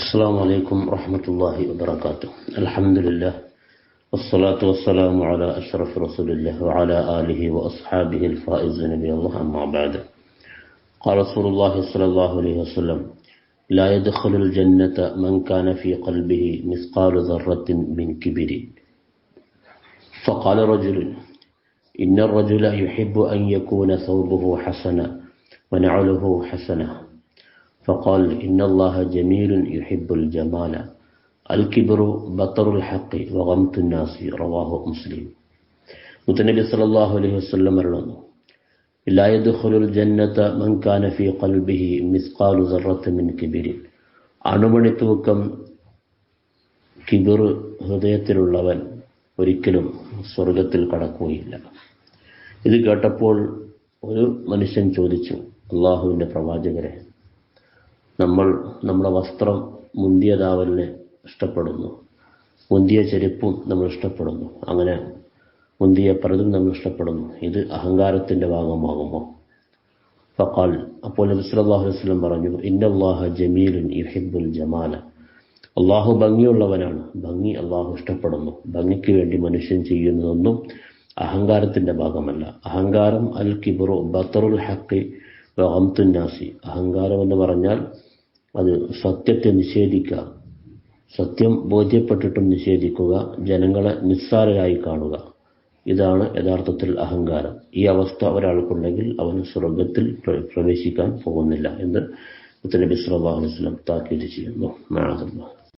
السلام عليكم ورحمة الله وبركاته. الحمد لله والصلاة والسلام على أشرف رسول الله وعلى آله وأصحابه الفائزين بالله أما بعد. قال رسول الله صلى الله عليه وسلم لا يدخل الجنة من كان في قلبه مثقال ذرة من كبر. فقال رجل إن الرجل يحب أن يكون ثوبه حسنا ونعله حسنة. فقال إن الله جميل يحب الجمال الكبر بطر الحق وغمط الناس رواه مسلم മുത്തനബി സല്ലല്ലാഹു അലൈഹി വസല്ലം പറയുന്നു لا يدخل الجنة من كان في قلبه مثقال ذرة من كبر അണുമണി തൂക്കം കിബിർ ഹൃദയത്തിലുള്ളവൻ ഒരിക്കലും സ്വർഗത്തിൽ കടക്കുകയില്ല ഇത് കേട്ടപ്പോൾ ഒരു മനുഷ്യൻ ചോദിച്ചു അള്ളാഹുവിൻ്റെ പ്രവാചകരെ നമ്മൾ നമ്മുടെ വസ്ത്രം മുന്തിയതാവലിനെ ഇഷ്ടപ്പെടുന്നു. മുന്തിയ ചെരുപ്പും നമ്മൾ ഇഷ്ടപ്പെടുന്നു. അങ്ങനെ മുന്തിയ പലതും നമ്മൾ ഇഷ്ടപ്പെടുന്നു. ഇത് അഹങ്കാരത്തിന്റെ ഭാഗമാകുമോ? ഫക്കാൽ അപ്പോൾ നബി സല്ലല്ലാഹു അലൈഹി വസല്ലം പറഞ്ഞു ഇന്നല്ലാഹ ജമീലുൻ യുഹിബ്ബുൽ ജമാല. അള്ളാഹു ഭംഗിയുള്ളവനാണ്. ഭംഗി അള്ളാഹു ഇഷ്ടപ്പെടുന്നു. ഭംഗിക്ക് വേണ്ടി മനുഷ്യൻ ചെയ്യുന്നതൊന്നും അഹങ്കാരത്തിന്റെ ഭാഗമല്ല. അഹങ്കാരം അൽ കിബറു ബത്തറുൽ ഹക്കി നാസി. അഹങ്കാരം എന്ന് പറഞ്ഞാൽ അത് സത്യത്തെ നിഷേധിക്കുക. സത്യം ബോധ്യപ്പെട്ടിട്ടും നിഷേധിക്കുക. ജനങ്ങളെ നിസ്സാരരായി കാണുക. ഇതാണ് യഥാർത്ഥത്തിൽ അഹങ്കാരം. ഈ അവസ്ഥ ഒരാൾക്കുണ്ടെങ്കിൽ അവൻ സ്വർഗത്തിൽ പ്രവേശിക്കാൻ പോകുന്നില്ല എന്ന് മുത്തനബി സല്ലല്ലാഹു അലൈഹി വസല്ലം താക്കീത് ചെയ്യുന്നു. മാഅദല്ലാഹ്